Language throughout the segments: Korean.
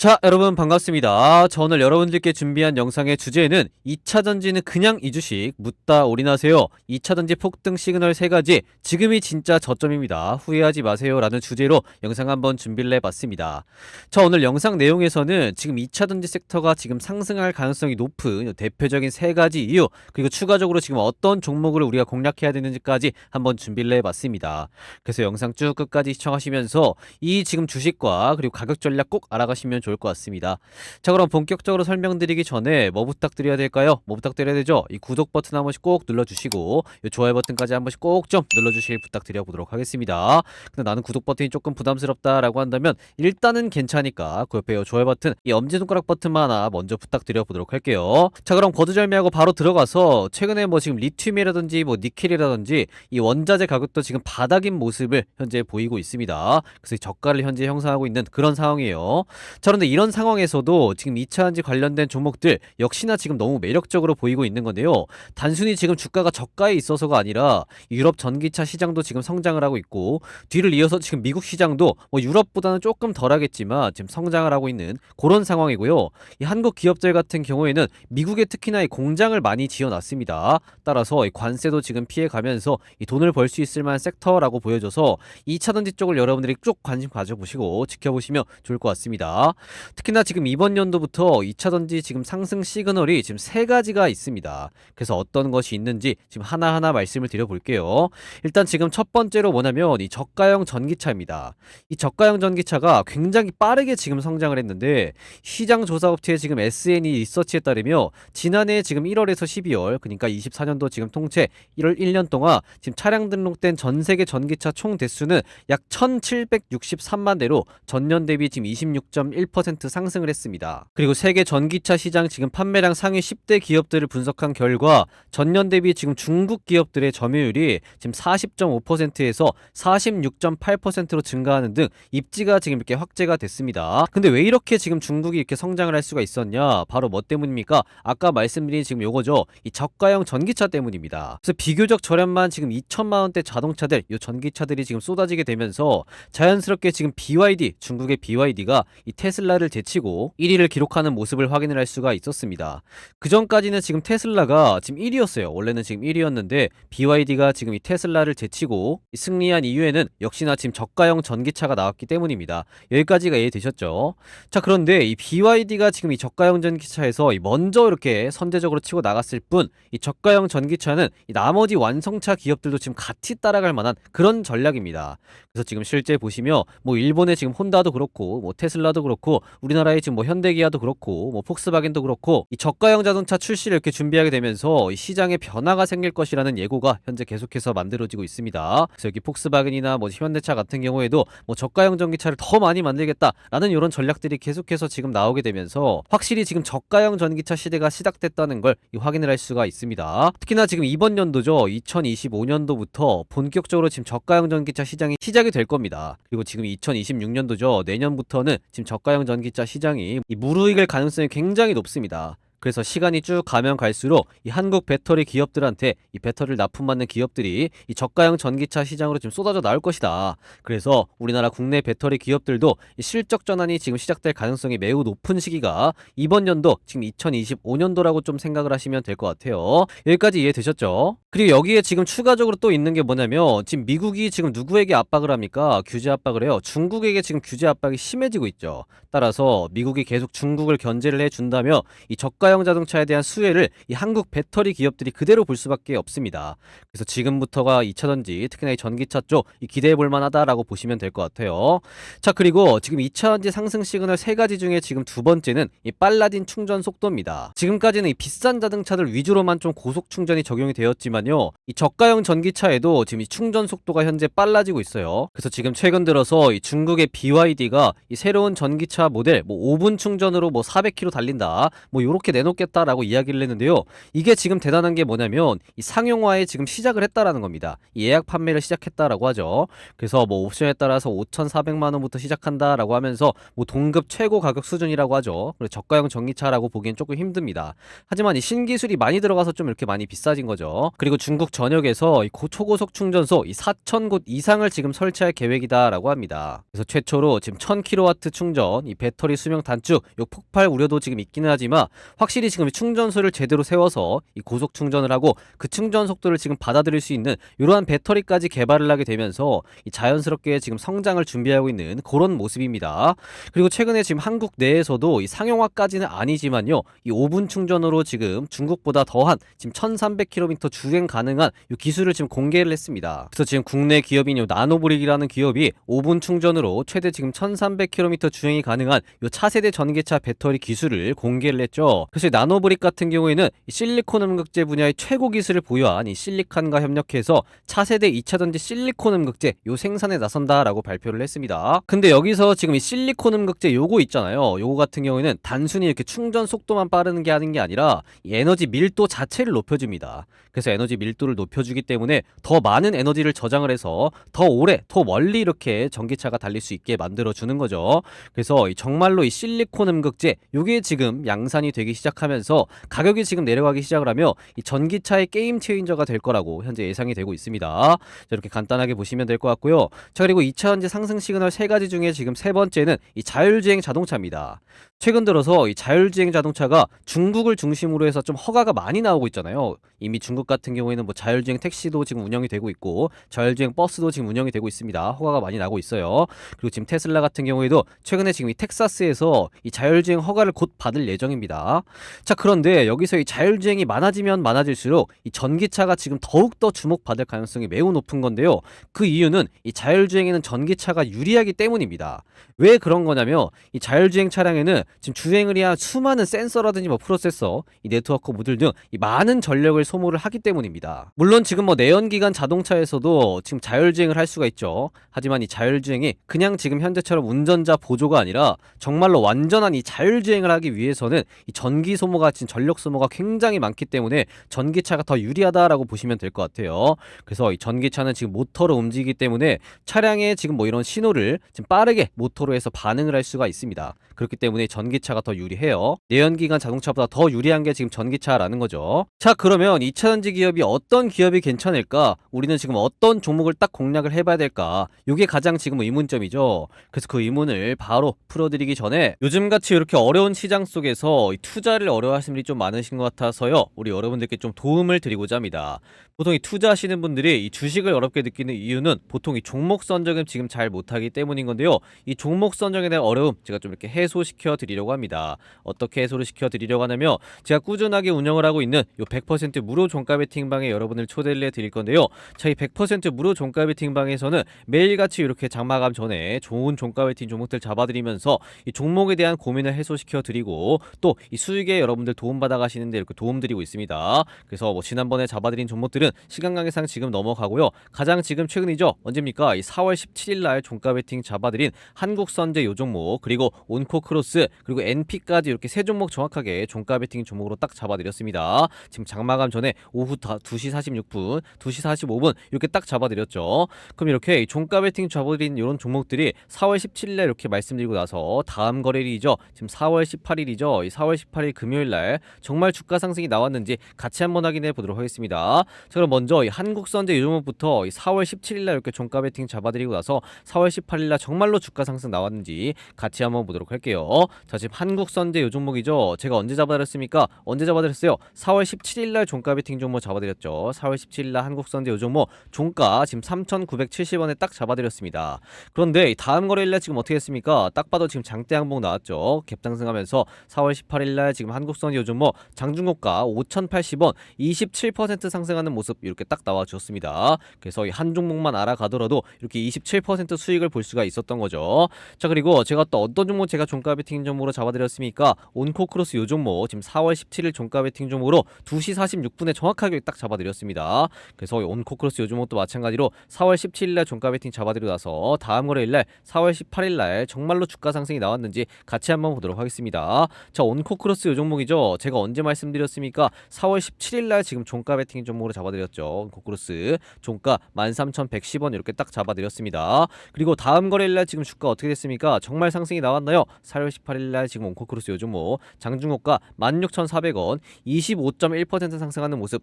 자, 여러분 반갑습니다. 저 오늘 여러분들께 준비한 영상의 주제는 2차 전지는 그냥 이주식 묻다 올인하세요. 2차 전지 폭등 시그널 세 가지 지금이 진짜 저점입니다. 후회하지 마세요 라는 주제로 영상 한번 준비를 해봤습니다. 자, 오늘 영상 내용에서는 지금 2차 전지 섹터가 지금 상승할 가능성이 높은 대표적인 세 가지 이유 그리고 추가적으로 지금 어떤 종목을 우리가 공략해야 되는지까지 한번 준비를 해봤습니다. 그래서 영상 쭉 끝까지 시청하시면서 이 지금 주식과 그리고 가격 전략 꼭 알아가시면 좋을 것 같습니다. 자 그럼 본격적으로 설명드리기 전에 뭐 부탁드려야 될까요? 뭐 부탁드려야 되죠? 이 구독 버튼 한 번씩 꼭 눌러주시고 이 좋아요 버튼까지 한 번씩 꼭 좀 눌러주시길 부탁드려 보도록 하겠습니다. 근데 나는 구독 버튼이 조금 부담스럽다라고 한다면 일단은 괜찮으니까 그 옆에 이 좋아요 버튼 이 엄지손가락 버튼만 하나 먼저 부탁드려 보도록 할게요. 자 그럼 거두절미하고 바로 들어가서 최근에 뭐 지금 리튬이라든지 뭐 니켈이라든지 이 원자재 가격도 지금 바닥인 모습을 현재 보이고 있습니다. 그래서 이 저가를 현재 형성하고 있는 그런 상황이에요. 자, 그런데 이런 상황에서도 지금 2차전지 관련된 종목들 역시나 지금 너무 매력적으로 보이고 있는 건데요. 단순히 지금 주가가 저가에 있어서가 아니라 유럽 전기차 시장도 지금 성장을 하고 있고 뒤를 이어서 지금 미국 시장도 뭐 유럽보다는 조금 덜하겠지만 지금 성장을 하고 있는 그런 상황이고요. 이 한국 기업들 같은 경우에는 미국에 특히나 이 공장을 많이 지어놨습니다. 따라서 이 관세도 지금 피해가면서 이 돈을 벌 수 있을 만한 섹터라고 보여져서 2차전지 쪽을 여러분들이 쭉 관심 가져보시고 지켜보시면 좋을 것 같습니다. 특히나 지금 이번 연도부터 2차 전지 지금 상승 시그널이 지금 세 가지가 있습니다. 그래서 어떤 것이 있는지 지금 하나하나 말씀을 드려볼게요. 일단 지금 첫 번째로 뭐냐면 이 저가형 전기차입니다. 이 저가형 전기차가 굉장히 빠르게 지금 성장을 했는데 시장 조사 업체의 지금 SNE 리서치에 따르며 지난해 지금 1월에서 12월 그러니까 24년도 지금 통째 1월 1년 동안 지금 차량 등록된 전 세계 전기차 총 대수는 약 1,763만 대로 전년 대비 지금 26.1% 상승을 했습니다. 그리고 세계 전기차 시장 지금 판매량 상위 10대 기업들을 분석한 결과 전년 대비 지금 중국 기업들의 점유율이 지금 40.5%에서 46.8%로 증가하는 등 입지가 지금 이렇게 확대가 됐습니다. 근데 왜 이렇게 지금 중국이 이렇게 성장을 할 수가 있었냐? 바로 뭐 때문입니까? 아까 말씀드린 지금 요거죠. 이 저가형 전기차 때문입니다. 그래서 비교적 저렴한 지금 2천만 원대 자동차들, 이 전기차들이 지금 쏟아지게 되면서 자연스럽게 지금 BYD, 중국의 BYD가 이 테슬라 를 제치고 1위를 기록하는 모습을 확인을 할 수가 있었습니다. 그 전까지는 지금 테슬라가 지금 1위였어요. 원래는 지금 1위였는데 BYD가 지금 이 테슬라를 제치고 이 승리한 이유에는 역시나 지금 저가형 전기차가 나왔기 때문입니다. 여기까지가 이해되셨죠? 자 그런데 이 BYD가 지금 이 저가형 전기차에서 이 먼저 이렇게 선제적으로 치고 나갔을 뿐 이 저가형 전기차는 이 나머지 완성차 기업들도 지금 같이 따라갈 만한 그런 전략입니다. 그래서 지금 실제 보시면 뭐 일본의 지금 혼다도 그렇고 뭐 테슬라도 그렇고 우리나라의 지금 뭐 현대기아도 그렇고 뭐 폭스바겐도 그렇고 이 저가형 자동차 출시를 이렇게 준비하게 되면서 이 시장에 변화가 생길 것이라는 예고가 현재 계속해서 만들어지고 있습니다. 그래서 여기 폭스바겐이나 뭐 현대차 같은 경우에도 뭐 저가형 전기차를 더 많이 만들겠다라는 이런 전략들이 계속해서 지금 나오게 되면서 확실히 지금 저가형 전기차 시대가 시작됐다는 걸이 확인을 할 수가 있습니다. 특히나 지금 이번 연도죠. 2025년도부터 본격적으로 지금 저가형 전기차 시장이 시작이 될 겁니다. 그리고 지금 2026년도죠. 내년부터는 지금 저가형 전기차 시장이 이 무르익을 가능성이 굉장히 높습니다. 그래서 시간이 쭉 가면 갈수록 이 한국 배터리 기업들한테 이 배터리를 납품받는 기업들이 이 저가형 전기차 시장으로 지금 쏟아져 나올 것이다. 그래서 우리나라 국내 배터리 기업들도 이 실적 전환이 지금 시작될 가능성이 매우 높은 시기가 이번 연도 지금 2025년도라고 좀 생각을 하시면 될 것 같아요. 여기까지 이해되셨죠? 그리고 여기에 지금 추가적으로 또 있는 게 뭐냐면 지금 미국이 지금 누구에게 압박을 합니까? 규제 압박을 해요. 중국에게 지금 규제 압박이 심해지고 있죠. 따라서 미국이 계속 중국을 견제를 해준다며 이 저가 형 자동차에 대한 수혜를 이 한국 배터리 기업들이 그대로 볼 수밖에 없습니다. 그래서 지금부터가 2차전지 특히나 이 전기차 쪽 이 기대해 볼 만하다라고 보시면 될 것 같아요. 자 그리고 지금 2차전지 상승 시그널 세 가지 중에 지금 두 번째는 이 빨라진 충전 속도입니다. 지금까지는 이 비싼 자동차들 위주로만 좀 고속 충전이 적용이 되었지만요. 이 저가형 전기차에도 지금 이 충전 속도가 현재 빨라지고 있어요. 그래서 지금 최근 들어서 이 중국의 BYD가 이 새로운 전기차 모델 뭐 5분 충전으로 뭐 400km 달린다 뭐 요렇게 내놓겠다라고 이야기를 했는데요. 이게 지금 대단한 게 뭐냐면 이 상용화에 지금 시작을 했다라는 겁니다. 이 예약 판매를 시작했다라고 하죠. 그래서 뭐 옵션에 따라서 5,400만 원부터 시작한다라고 하면서 뭐 동급 최고 가격 수준이라고 하죠. 그리고 저가형 전기차라고 보기엔 조금 힘듭니다. 하지만 이 신기술이 많이 들어가서 좀 이렇게 많이 비싸진 거죠. 그리고 중국 전역에서 이 고- 초고속 충전소 이 4,000곳 이상을 지금 설치할 계획이다라고 합니다. 그래서 최초로 지금 1,000kW 충전, 이 배터리 수명 단축, 요 폭발 우려도 지금 있기는 하지만 확 실히 지금 이 충전소를 제대로 세워서 이 고속 충전을 하고 그 충전 속도를 지금 받아들일 수 있는 이러한 배터리까지 개발을 하게 되면서 이 자연스럽게 지금 성장을 준비하고 있는 그런 모습입니다. 그리고 최근에 지금 한국 내에서도 이 상용화까지는 아니지만요. 이 5분 충전으로 지금 중국보다 더한 지금 1300km 주행 가능한 이 기술을 지금 공개를 했습니다. 그래서 지금 국내 기업인 요 나노브릭이라는 기업이 5분 충전으로 최대 지금 1300km 주행이 가능한 요 차세대 전기차 배터리 기술을 공개를 했죠. 이 나노브릭 같은 경우에는 이 실리콘 음극재 분야의 최고 기술을 보유한 이 실리칸과 협력해서 차세대 2차전지 실리콘 음극재 요 생산에 나선다라고 발표를 했습니다. 근데 여기서 지금 이 실리콘 음극재 요거 있잖아요. 요거 같은 경우에는 단순히 이렇게 충전 속도만 빠르는 게 하는 게 아니라 이 에너지 밀도 자체를 높여줍니다. 그래서 에너지 밀도를 높여주기 때문에 더 많은 에너지를 저장을 해서 더 오래, 더 멀리 이렇게 전기차가 달릴 수 있게 만들어 주는 거죠. 그래서 이 정말로 이 실리콘 음극재 요게 지금 양산이 되기 시작 하면서 가격이 지금 내려가기 시작을 하며 이 전기차의 게임 체인저가 될 거라고 현재 예상이 되고 있습니다. 자, 이렇게 간단하게 보시면 될 것 같고요. 자, 그리고 2차 전지 상승 시그널 세 가지 중에 지금 세 번째는 이 자율주행 자동차입니다. 최근 들어서 이 자율주행 자동차가 중국을 중심으로 해서 좀 허가가 많이 나오고 있잖아요. 이미 중국 같은 경우에는 뭐 자율주행 택시도 지금 운영이 되고 있고 자율주행 버스도 지금 운영이 되고 있습니다. 허가가 많이 나고 있어요. 그리고 지금 테슬라 같은 경우에도 최근에 지금 이 텍사스에서 이 자율주행 허가를 곧 받을 예정입니다. 자, 그런데 여기서 이 자율주행이 많아지면 많아질수록 이 전기차가 지금 더욱더 주목받을 가능성이 매우 높은 건데요. 그 이유는 이 자율주행에는 전기차가 유리하기 때문입니다. 왜 그런 거냐면 이 자율주행 차량에는 지금 주행을 위한 수많은 센서라든지 뭐 프로세서, 이 네트워크 모듈 등 이 많은 전력을 소모를 하기 때문입니다. 물론 지금 뭐 내연기관 자동차에서도 지금 자율주행을 할 수가 있죠. 하지만 이 자율주행이 그냥 지금 현재처럼 운전자 보조가 아니라 정말로 완전한 이 자율주행을 하기 위해서는 이 전기 소모가 지금 전력 소모가 굉장히 많기 때문에 전기차가 더 유리하다라고 보시면 될 것 같아요. 그래서 이 전기차는 지금 모터로 움직이기 때문에 차량에 지금 뭐 이런 신호를 지금 빠르게 모터로 해서 반응을 할 수가 있습니다. 그렇기 때문에 전기차가 더 유리해요. 내연기관 자동차보다 더 유리한 게 지금 전기차라는 거죠. 자, 그러면 2차 전지 기업이 어떤 기업이 괜찮을까? 우리는 지금 어떤 종목을 딱 공략을 해봐야 될까? 이게 가장 지금 의문점이죠. 그래서 그 의문을 바로 풀어드리기 전에 요즘같이 이렇게 어려운 시장 속에서 이 투자 를 어려워하시는 분이 좀 많으신 것 같아서요. 우리 여러분들께 좀 도움을 드리고자 합니다. 보통 이 투자하시는 분들이 이 주식을 어렵게 느끼는 이유는 보통 이 종목 선정을 지금 잘 못하기 때문인 건데요. 이 종목 선정에 대한 어려움 제가 좀 이렇게 해소시켜 드리려고 합니다. 어떻게 해소를 시켜 드리려고 하냐면 제가 꾸준하게 운영을 하고 있는 요 100% 무료 종가 베팅방에 여러분을 초대를 해 드릴 건데요. 저희 100% 무료 종가 베팅방에서는 매일같이 이렇게 장마감 전에 좋은 종가 베팅 종목들 잡아 드리면서 이 종목에 대한 고민을 해소시켜 드리고 또 이 수익에 여러분들 도움 받아 가시는데 이렇게 도움 드리고 있습니다. 그래서 뭐 지난번에 잡아 드린 종목들은 시간 관계상 지금 넘어가고요. 가장 지금 최근이죠. 언제입니까? 이 4월 17일 날 종가 베팅 잡아드린 한국선제 요 종목 그리고 온코 크로스 그리고 NP까지 이렇게 세 종목 정확하게 종가 베팅 종목으로 딱 잡아드렸습니다. 지금 장마감 전에 오후 다 2시 46분, 2시 45분 이렇게 딱 잡아드렸죠. 그럼 이렇게 이 종가 베팅 잡아드린 이런 종목들이 4월 17일 날 이렇게 말씀드리고 나서 다음 거래일이죠. 지금 4월 18일이죠. 이 4월 18일 금요일 날 정말 주가 상승이 나왔는지 같이 한번 확인해 보도록 하겠습니다. 자 그럼 먼저 이 한국선제 요 종목부터 이 4월 17일 날 이렇게 종가 베팅 잡아드리고 나서 4월 18일 날 정말로 주가 상승 나왔는지 같이 한번 보도록 할게요. 자 지금 한국선제 요 종목이죠. 제가 언제 잡아드렸습니까? 언제 잡아드렸어요? 4월 17일 날 종가 베팅 종목 잡아드렸죠. 4월 17일 날 한국선제 요 종목 종가 지금 3,970원에 딱 잡아드렸습니다. 그런데 이 다음 거래일 날 지금 어떻게 했습니까? 딱 봐도 지금 장대 항목 나왔죠. 갭상승하면서 4월 18일 날 지금 한국선제 요 종목 장중고가 5,080원 27% 상승하는 모습 모습 이렇게 딱 나와 주었습니다. 그래서 이 한 종목만 알아가더라도 이렇게 27% 수익을 볼 수가 있었던 거죠. 자 그리고 제가 또 어떤 종목 제가 종가 베팅 종목으로 잡아드렸습니까? 온코크로스 요 종목 지금 4월 17일 종가 베팅 종목으로 2시 46분에 정확하게 딱 잡아드렸습니다. 그래서 이 온코크로스 요 종목도 마찬가지로 4월 17일날 종가 베팅 잡아드리고 나서 다음 거래일날 4월 18일날 정말로 주가 상승이 나왔는지 같이 한번 보도록 하겠습니다. 자 온코크로스 요 종목이죠. 제가 언제 말씀드렸습니까? 4월 17일날 지금 종가 베팅 종목으로 잡아드렸 죠. 온코크로스 종가 13,110원 이렇게 딱 잡아드렸습니다. 그리고 다음 거래일날 지금 주가 어떻게 됐습니까? 정말 상승이 나왔나요? 4월 18일날 지금 온코크로스 요 종목 장중고가 16,400원 25.1% 상승하는 모습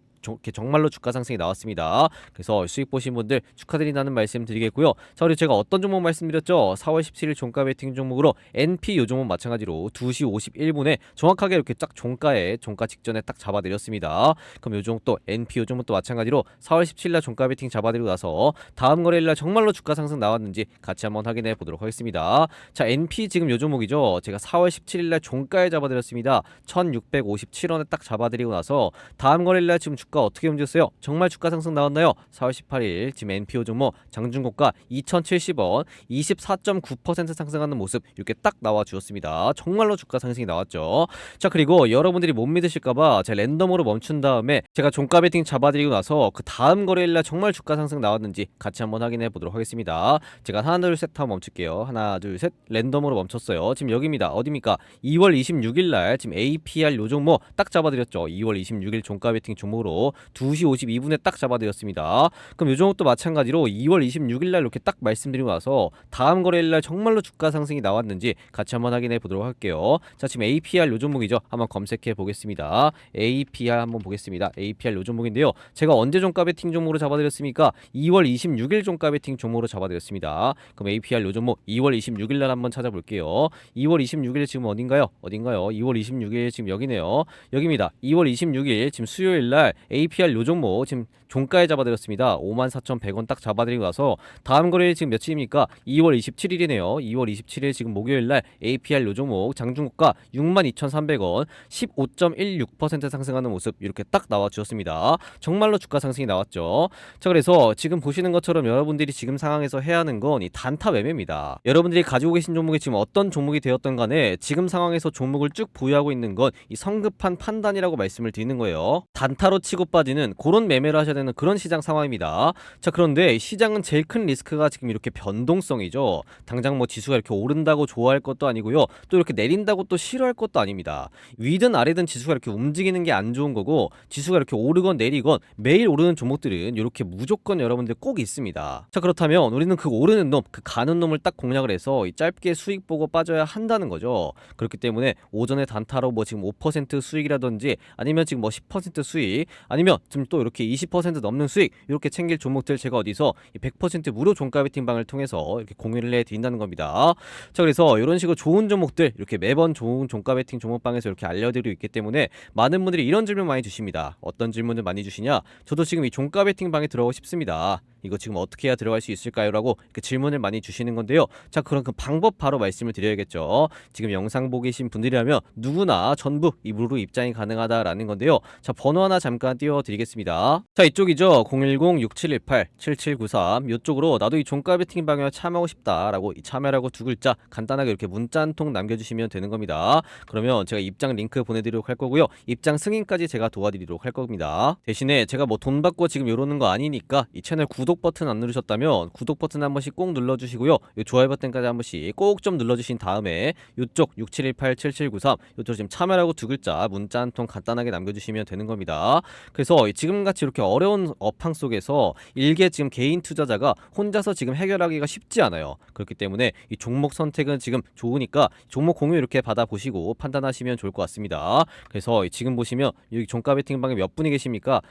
정말로 주가 상승이 나왔습니다. 그래서 수익 보신 분들 축하드린다는 말씀 드리겠고요. 자 그리고 제가 어떤 종목 말씀드렸죠? 4월 17일 종가 베팅 종목으로 NP 요 종목 마찬가지로 2시 51분에 정확하게 이렇게 딱 종가에 종가 직전에 딱 잡아드렸습니다. 그럼 요 종목도 NP 요 종목도 마찬가지로 4월 17일 날 종가 베팅 잡아드리고 나서 다음 거래일 날 정말로 주가 상승 나왔는지 같이 한번 확인해 보도록 하겠습니다. 자 NP 지금 요 종목이죠. 제가 4월 17일 날 종가에 잡아드렸습니다. 1657원에 딱 잡아드리고 나서 다음 거래일 날 지금 주가 어떻게 움직였어요? 정말 주가 상승 나왔나요? 4월 18일 지금 NPO 종목 장중고가 2,070원 24.9% 상승하는 모습 이렇게 딱 나와 주었습니다. 정말로 주가 상승이 나왔죠. 자 그리고 여러분들이 못 믿으실까봐 제가 랜덤으로 멈춘 다음에 제가 종가 베팅 잡아드리고 나서 그 다음 거래일날 정말 주가 상승 나왔는지 같이 한번 확인해 보도록 하겠습니다. 제가 하나 둘 셋 하고 멈출게요. 하나 둘 셋 랜덤으로 멈췄어요. 지금 여기입니다. 어디입니까? 2월 26일날 지금 APR 요 종목 딱 잡아드렸죠. 2월 26일 종가 베팅 종목으로 2시 52분에 딱 잡아드렸습니다. 그럼 요 종목도 마찬가지로 2월 26일날 이렇게 딱 말씀드리고 나서 다음 거래일날 정말로 주가 상승이 나왔는지 같이 한번 확인해 보도록 할게요. 자 지금 APR 요 종목이죠. 한번 검색해 보겠습니다. APR 한번 보겠습니다. APR 요 종목인데요. 제가 언제 종가 베팅 종목으로 잡아드렸습니까? 2월 26일 종가 베팅 종목으로 잡아드렸습니다. 그럼 APR 요 종목 2월 26일 날 한번 찾아볼게요. 2월 26일 지금 어딘가요? 어딘가요? 2월 26일 지금 여기네요. 여기입니다. 2월 26일 지금 수요일 날 APR 요 종목 지금 종가에 잡아드렸습니다. 54,100원 딱 잡아드리고 나서 다음 거래일 지금 며칠입니까? 2월 27일이네요. 2월 27일 지금 목요일 날 APR 요 종목 장중고가 62,300원 15.16% 상승하는 모습 이렇게 딱 나와 주었습니다. 정말 로 주가 상승이 나왔죠. 자 그래서 지금 보시는 것처럼 여러분들이 지금 상황에서 해야 하는 건 이 단타 매매입니다. 여러분들이 가지고 계신 종목이 지금 어떤 종목이 되었던 간에 지금 상황에서 종목을 쭉 보유하고 있는 건 이 성급한 판단이라고 말씀을 드리는 거예요. 단타로 치고 빠지는 그런 매매를 하셔야 되는 그런 시장 상황입니다. 자 그런데 시장은 제일 큰 리스크가 지금 이렇게 변동성이죠. 당장 뭐 지수가 이렇게 오른다고 좋아할 것도 아니고요. 또 이렇게 내린다고 또 싫어할 것도 아닙니다. 위든 아래든 지수가 이렇게 움직이는 게 안 좋은 거고 지수가 이렇게 오르건 내리건 매일 오르는 종목들은 이렇게 무조건 여러분들 꼭 있습니다. 자 그렇다면 우리는 그 오르는 놈, 그 가는 놈을 딱 공략을 해서 이 짧게 수익 보고 빠져야 한다는 거죠. 그렇기 때문에 오전에 단타로 뭐 지금 5% 수익이라든지 아니면 지금 뭐 10% 수익 아니면 지금 또 이렇게 20% 넘는 수익 이렇게 챙길 종목들 제가 어디서 이100% 무료 종가 베팅방을 통해서 이렇게 공유를 해 드린다는 겁니다. 자 그래서 이런 식으로 좋은 종목들 이렇게 매번 좋은 종가 베팅 종목방에서 이렇게 알려드리고 있기 때문에 많은 분들이 이런 질문 많이 주십니다. 어떤 질문을 많이 주시냐? 저도 지금 이 종가 베팅 방에 들어가고 싶습니다. 이거 지금 어떻게 해야 들어갈 수 있을까요?라고 이렇게 질문을 많이 주시는 건데요. 자 그럼 그 방법 바로 말씀을 드려야겠죠. 지금 영상 보고 계신 분들이라면 누구나 전부 이 무료 입장이 가능하다라는 건데요. 자 번호 하나 잠깐 띄워드리겠습니다. 자 이쪽이죠. 010-6718-7793 이쪽으로 나도 이 종가 베팅 방에 참여하고 싶다라고 이 참여라고 두 글자 간단하게 이렇게 문자 한 통 남겨주시면 되는 겁니다. 그러면 제가 입장 링크 보내드리도록 할 거고요. 입장 승인까지 제가 도와드리도록 할 겁니다. 대신에 제가 뭐 돈 받고 지금 이러는 거 아니니까 이 채널 구독 버튼 안 누르셨다면 구독 버튼 한 번씩 꼭 눌러주시고요. 이 좋아요 버튼까지 한 번씩 꼭 좀 눌러주신 다음에 이쪽 6718-7793 이쪽 지금 참여라고 두 글자 문자 한 통 간단하게 남겨주시면 되는 겁니다. 그래서 지금같이 이렇게 어려운 업황 속에서 일개 지금 개인 투자자가 혼자서 지금 해결하기가 쉽지 않아요. 그렇기 때문에 이 종목 선택은 지금 좋으니까 종목 공유 이렇게 받아보시고 판단하시면 좋을 것 같습니다. 그래서 지금 보시면 여기 종가 베팅방에 몇 분이 계십니까?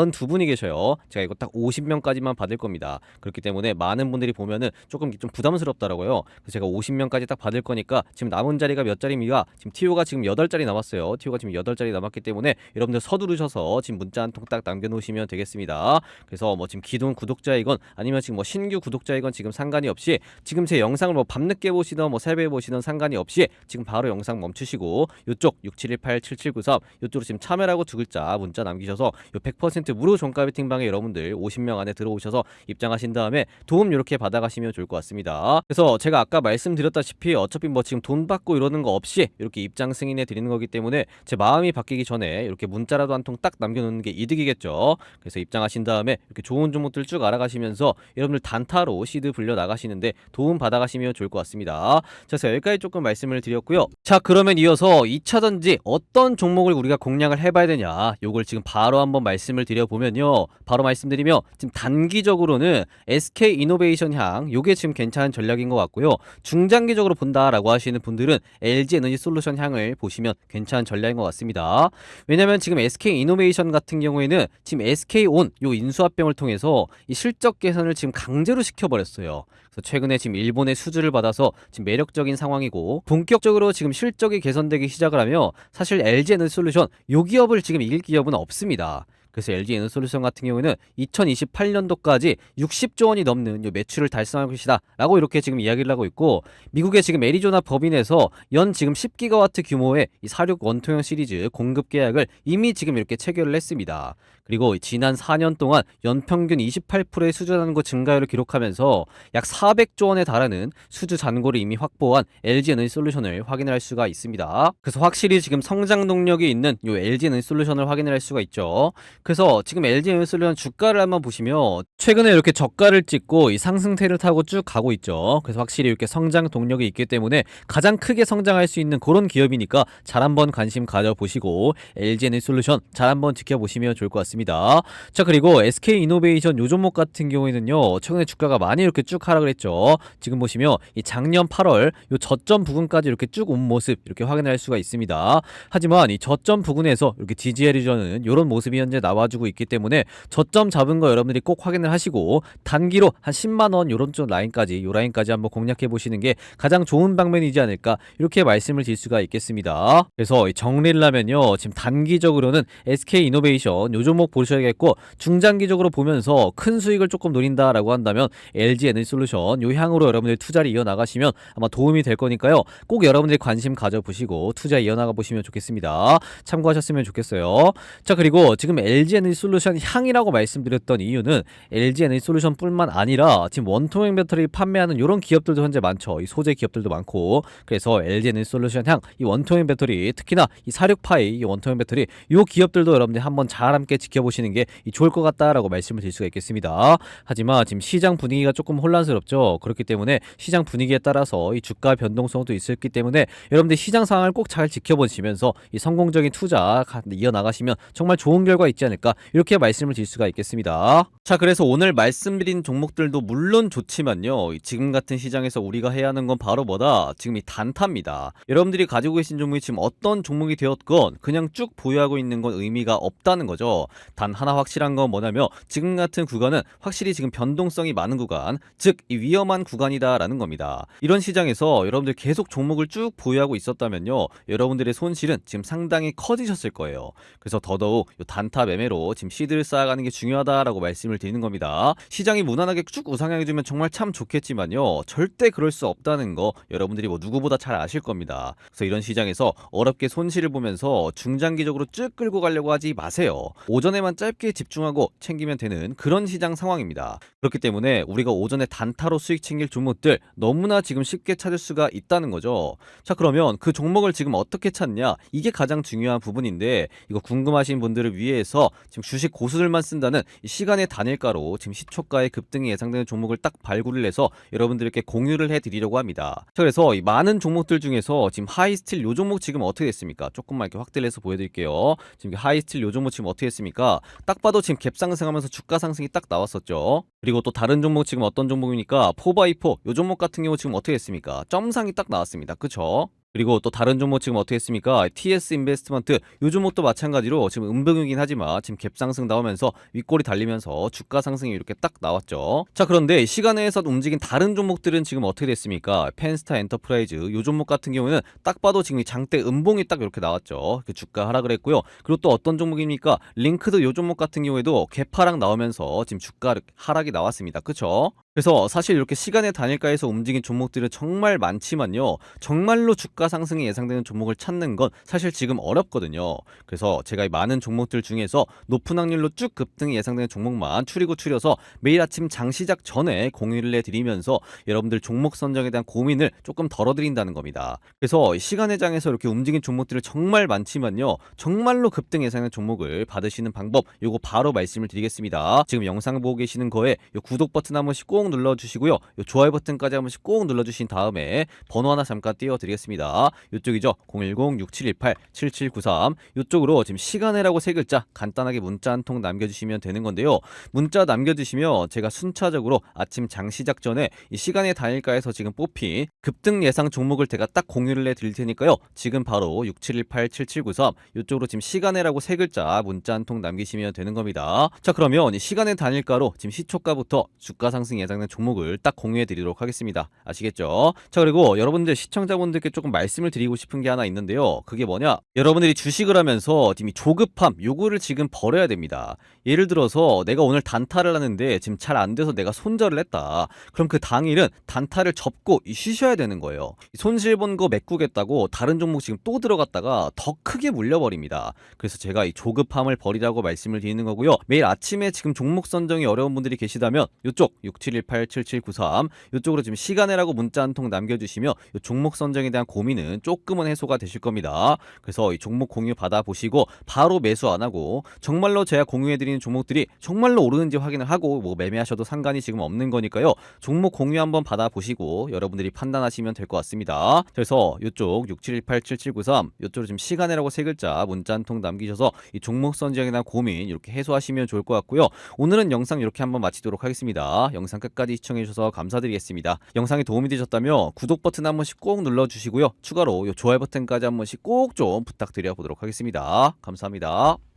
42분이 계셔요. 제가 이거 딱 50명까지만 받을 겁니다. 그렇기 때문에 많은 분들이 보면은 조금 좀 부담스럽더라고요. 그래서 제가 50명까지 딱 받을 거니까 지금 남은 자리가 몇 자리입니까? 지금 TO가 지금 8자리 남았어요. TO가 지금 8자리 남았기 때문에 여러분들 서두르셔서 지금 문자 한 통 딱 남겨놓으시면 되겠습니다. 그래서 뭐 지금 기존 구독자이건 아니면 지금 뭐 신규 구독자이건 지금 상관이 없이 지금 제 영상을 뭐 밤늦게 보시던 뭐 새벽에 보시던 상관이 없이 지금 바로 영상 멈추시고 이쪽 6718-7793 이쪽으로 지금 참여라고 두 글자 문자 남기셔서 요10% 무료 종가 베팅방에 여러분들 50명 안에 들어오셔서 입장하신 다음에 도움 이렇게 받아가시면 좋을 것 같습니다. 그래서 제가 아까 말씀드렸다시피 어차피 뭐 지금 돈 받고 이러는 거 없이 이렇게 입장 승인해 드리는 거기 때문에 제 마음이 바뀌기 전에 이렇게 문자라도 한 통 딱 남겨놓는 게 이득이겠죠. 그래서 입장하신 다음에 이렇게 좋은 종목들 쭉 알아가시면서 여러분들 단타로 시드 불려 나가시는데 도움 받아가시면 좋을 것 같습니다. 자, 그래서 여기까지 조금 말씀을 드렸고요. 자, 그러면 이어서 2차전지 어떤 종목을 우리가 공략을 해봐야 되냐, 요걸 지금 바로 한번 말씀을 드려보면요. 바로 말씀드리면 지금 단기적으로는 SK 이노베이션 향, 요게 지금 괜찮은 전략인 것 같고요. 중장기적으로 본다라고 하시는 분들은 LG 에너지 솔루션 향을 보시면 괜찮은 전략인 것 같습니다. 왜냐면 지금 SK 이노베이션 같은 경우에는 지금 SK 온요 인수합병을 통해서 이 실적 개선을 지금 강제로 시켜버렸어요. 그래서 최근에 지금 일본의 수주를 받아서 지금 매력적인 상황이고 본격적으로 지금 실적이 개선되기 시작을 하며 사실 LG 에너지 솔루션 요 기업을 지금 이길 기업은 없습니다. 그래서 LG 에너솔루션 같은 경우에는 2028년도까지 60조 원이 넘는 요 매출을 달성할 것이다라고 이렇게 지금 이야기를 하고 있고 미국의 지금 애리조나 법인에서 연 지금 10기가와트 규모의 이 사륙 원통형 시리즈 공급 계약을 이미 지금 이렇게 체결을 했습니다. 그리고 지난 4년 동안 연평균 28%의 수주 잔고 증가율을 기록하면서 약 400조 원에 달하는 수주 잔고를 이미 확보한 LG 에너지 솔루션을 확인할 수가 있습니다. 그래서 확실히 지금 성장 동력이 있는 요 LG 에너지 솔루션을 확인할 수가 있죠. 그래서 지금 LG 에너지 솔루션 주가를 한번 보시면 최근에 이렇게 저가를 찍고 이 상승세를 타고 쭉 가고 있죠. 그래서 확실히 이렇게 성장 동력이 있기 때문에 가장 크게 성장할 수 있는 그런 기업이니까 잘 한번 관심 가져보시고 LG 에너지 솔루션 잘 한번 지켜보시면 좋을 것 같습니다. 자 그리고 SK 이노베이션 요 종목 같은 경우에는요 최근에 주가가 많이 이렇게 쭉 하락을 했죠. 지금 보시면 이 작년 8월 요 저점 부근까지 이렇게 쭉 온 모습 이렇게 확인할 수가 있습니다. 하지만 이 저점 부근에서 이렇게 DGL 리전은 이런 모습이 현재 나 와주고 있기 때문에 저점 잡은 거 여러분들이 꼭 확인을 하시고 단기로 한 10만 원 요런 쪽 라인까지 요 라인까지 한번 공략해 보시는 게 가장 좋은 방면이지 않을까 이렇게 말씀을 드릴 수가 있겠습니다. 그래서 이 정리를 하면요 지금 단기적으로는 SK 이노베이션 요 종목 보셔야겠고 중장기적으로 보면서 큰 수익을 조금 노린다라고 한다면 LG 에너지 솔루션 요 향으로 여러분들 투자를 이어 나가시면 아마 도움이 될 거니까요 꼭 여러분들이 관심 가져 보시고 투자 이어 나가 보시면 좋겠습니다. 참고하셨으면 좋겠어요. 자 그리고 지금 LG 에너지 솔루션 향이라고 말씀드렸던 이유는 LG 에너지 솔루션뿐만 아니라 지금 원통형 배터리 판매하는 이런 기업들도 현재 많죠. 이 소재 기업들도 많고 그래서 LG 에너지 솔루션 향 이 원통형 배터리 특히나 이 사륙파이 이 원통형 배터리 이 기업들도 여러분들 한번 잘 함께 지켜보시는 게이 좋을 것 같다라고 말씀을 드릴 수가 있겠습니다. 하지만 지금 시장 분위기가 조금 혼란스럽죠. 그렇기 때문에 시장 분위기에 따라서 이 주가 변동성도 있었기 때문에 여러분들 시장 상황을 꼭 잘 지켜보시면서 이 성공적인 투자 가- 이어 나가시면 정말 좋은 결과 있지 않을까 이렇게 말씀을 드릴 수가 있겠습니다. 자, 그래서 오늘 말씀드린 종목들도 물론 좋지만요. 이 지금 같은 시장에서 우리가 해야 하는 건 바로 뭐다? 지금 이 단타입니다. 여러분들이 가지고 계신 종목이 지금 어떤 종목이 되었건 그냥 쭉 보유하고 있는 건 의미가 없다는 거죠. 단 하나 확실한 건 뭐냐면 지금 같은 구간은 확실히 지금 변동성이 많은 구간, 즉이 위험한 구간이다라는 겁니다. 이런 시장에서 여러분들 계속 종목을 쭉 보유하고 있었다면요. 여러분들의 손실은 지금 상당히 커지셨을 거예요. 그래서 더더욱 요 단타 매매 로 지금 시드를 쌓아가는 게 중요하다라고 말씀을 드리는 겁니다. 시장이 무난하게 쭉 우상향해주면 정말 참 좋겠지만요. 절대 그럴 수 없다는 거 여러분들이 뭐 누구보다 잘 아실 겁니다. 그래서 이런 시장에서 어렵게 손실을 보면서 중장기적으로 쭉 끌고 가려고 하지 마세요. 오전에만 짧게 집중하고 챙기면 되는 그런 시장 상황입니다. 그렇기 때문에 우리가 오전에 단타로 수익 챙길 종목들 너무나 지금 쉽게 찾을 수가 있다는 거죠. 자 그러면 그 종목을 지금 어떻게 찾냐 이게 가장 중요한 부분인데 이거 궁금하신 분들을 위해서 지금 주식 고수들만 쓴다는 이 시간의 단일가로 지금 시초가의 급등이 예상되는 종목을 딱 발굴을 해서 여러분들께 공유를 해드리려고 합니다. 자 그래서 이 많은 종목들 중에서 지금 하이스틸 요 종목 지금 어떻게 됐습니까? 조금만 이렇게 확대를 해서 보여드릴게요. 지금 하이스틸 요 종목 지금 어떻게 됐습니까? 딱 봐도 지금 갭 상승하면서 주가 상승이 딱 나왔었죠. 그리고 또 다른 종목 지금 어떤 종목입니까? 포바이포 요 종목 같은 경우 지금 어떻게 됐습니까? 점상이 딱 나왔습니다. 그쵸? 그리고 또 다른 종목 지금 어떻게 했습니까? TS 인베스트먼트 요 종목도 마찬가지로 지금 음봉이긴 하지만 지금 갭 상승 나오면서 윗골이 달리면서 주가 상승이 이렇게 딱 나왔죠. 자 그런데 시간에서 움직인 다른 종목들은 지금 어떻게 됐습니까? 펜스타 엔터프라이즈 요 종목 같은 경우에는 딱 봐도 지금 이 장대 음봉이 딱 이렇게 나왔죠. 그 주가 하락을 했고요. 그리고 또 어떤 종목입니까? 링크드 요 종목 같은 경우에도 갭 하락 나오면서 지금 주가 하락이 나왔습니다. 그쵸? 그래서 사실 이렇게 시간의 단일가에서 움직인 종목들은 정말 많지만요. 정말로 주가 상승이 예상되는 종목을 찾는 건 사실 지금 어렵거든요. 그래서 제가 이 많은 종목들 중에서 높은 확률로 쭉 급등이 예상되는 종목만 추리고 추려서 매일 아침 장 시작 전에 공유를 해드리면서 여러분들 종목 선정에 대한 고민을 조금 덜어드린다는 겁니다. 그래서 이 시간의 장에서 이렇게 움직인 종목들을 정말 많지만요. 정말로 급등 예상되는 종목을 받으시는 방법 요거 바로 말씀을 드리겠습니다. 지금 영상 보고 계시는 거에 요 구독 버튼 한 번 씩꼭 눌러주시고요. 요 좋아요 버튼까지 한 번씩 꼭 눌러주신 다음에 번호 하나 잠깐 띄워드리겠습니다. 이쪽이죠. 010-6718-7793 이쪽으로 지금 시간이라고 세 글자 간단하게 문자 한 통 남겨주시면 되는 건데요. 문자 남겨주시면 제가 순차적으로 아침 장 시작 전에 이 시간의 단일가에서 지금 뽑힌 급등 예상 종목을 제가 딱 공유를 해드릴 테니까요. 지금 바로 6718-7793 이쪽으로 지금 시간이라고 세 글자 문자 한 통 남기시면 되는 겁니다. 자 그러면 이 시간의 단일가로 지금 시초가부터 주가 상승 예상 된 종목을 딱 공유해 드리도록 하겠습니다. 아시겠죠? 자 그리고 여러분들 시청자분들께 조금 말씀을 드리고 싶은 게 하나 있는데요. 그게 뭐냐? 여러분들이 주식을 하면서 지금 이 조급함 요거를 지금 버려야 됩니다. 예를 들어서 내가 오늘 단타를 하는데 지금 잘 안 돼서 내가 손절을 했다. 그럼 그 당일은 단타를 접고 이 쉬셔야 되는 거예요. 이 손실 본 거 메꾸겠다고 다른 종목 지금 또 들어갔다가 더 크게 물려버립니다. 그래서 제가 이 조급함을 버리라고 말씀을 드리는 거고요. 매일 아침에 지금 종목 선정이 어려운 분들이 계시다면 이쪽 67187793 이쪽으로 지금 시간이라고 문자 한 통 남겨주시면 이 종목 선정에 대한 고민은 조금은 해소가 되실 겁니다. 그래서 이 종목 공유 받아 보시고 바로 매수 안 하고 정말로 제가 공유해드리는 종목들이 정말로 오르는지 확인을 하고 뭐 매매하셔도 상관이 지금 없는 거니까요. 종목 공유 한번 받아 보시고 여러분들이 판단하시면 될 것 같습니다. 그래서 이쪽 67187793 이쪽으로 지금 시간이라고 세 글자 문자 한 통 남기셔서 이 종목 선정에 대한 고민 이렇게 해소하시면 좋을 것 같고요. 오늘은 영상 이렇게 한번 마치도록 하겠습니다. 영상 끝 까지 시청해 주셔서 감사드리겠습니다. 영상이 도움이 되셨다면 구독 버튼 한 번씩 꼭 눌러 주시고요. 추가로 요 좋아요 버튼까지 한 번씩 꼭 좀 부탁드려 보도록 하겠습니다. 감사합니다.